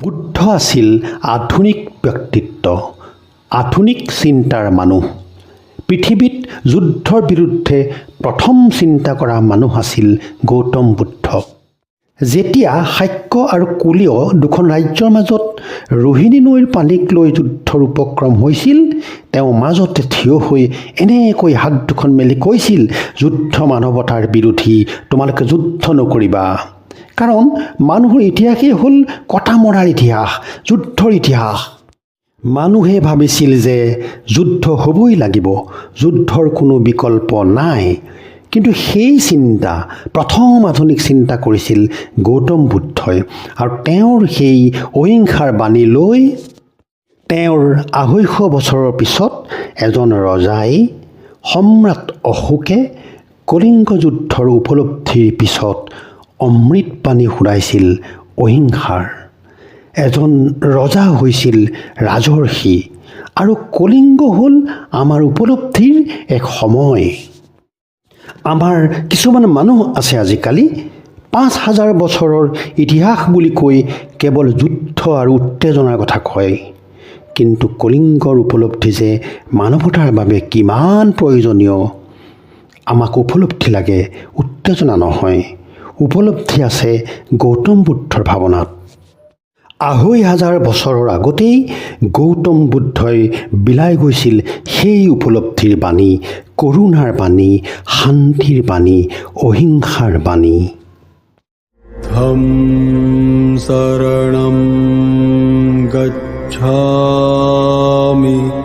বুদ্ধ আছিল আধুনিক ব্যক্তিত্ব আধুনিক চিন্তাৰ মানুহ। পৃথিৱীত যুদ্ধৰ বিৰুদ্ধে প্ৰথম চিন্তা কৰা মানুহ আছিল গৌতম বুদ্ধ। যেতিয়া শাক্য আৰু কুলীয় দুখন ৰাজ্যৰ মাজত ৰোহিণী নৈৰ পানীক লৈ যুদ্ধৰ উপক্ৰম হৈছিল তেওঁ মাজতে থিয় হৈ এনেকৈ হাত দুখন মেলি কৈছিল যুদ্ধ মানৱতাৰ বিৰোধী তোমালোকে যুদ্ধ নকৰিবা। কাৰণ মানুহৰ ইতিহাসেই হ'ল কটা মৰাৰ ইতিহাস যুদ্ধৰ ইতিহাস। মানুহে ভাবিছিল যে যুদ্ধ হ'বই লাগিব যুদ্ধৰ কোনো বিকল্প নাই। কিন্তু সেই চিন্তা প্ৰথম আধুনিক চিন্তা কৰিছিল গৌতম বুদ্ধই আৰু তেওঁৰ সেই অহিংসাৰ বাণী লৈ তেওঁৰ আঢ়ৈশ বছৰৰ পিছত এজন ৰজাই সম্ৰাট অশোকে কলিংগ যুদ্ধৰ উপলব্ধিৰ পিছত অমৃত বাণী শুনাইছিল অহিংসাৰ। এজন ৰজা হৈছিল ৰাজৰ্ষি আৰু কলিংগ হ'ল আমাৰ উপলব্ধিৰ এক সময়। আমাৰ কিছুমান মানুহ আছে আজিকালি, পাঁচ হাজাৰ বছৰৰ ইতিহাস বুলি কৈ কেৱল যুদ্ধ আৰু উত্তেজনাৰ কথা কয়। কিন্তু কলিংগৰ উপলব্ধি যে মানৱতাৰ বাবে কিমান প্ৰয়োজনীয়, আমাক উপলব্ধি লাগে উত্তেজনা নহয়। উপলব্ধি আছে গৌতম বুদ্ধৰ ভাৱনাত। আঢ়ৈ হাজাৰ বছৰৰ আগতেই গৌতম বুদ্ধই বিলাই গৈছিল সেই উপলব্ধিৰ বাণী, কৰুণাৰ বাণী, শান্তিৰ বাণী, অহিংসাৰ বাণী। ধম শরণ গচ্ছামি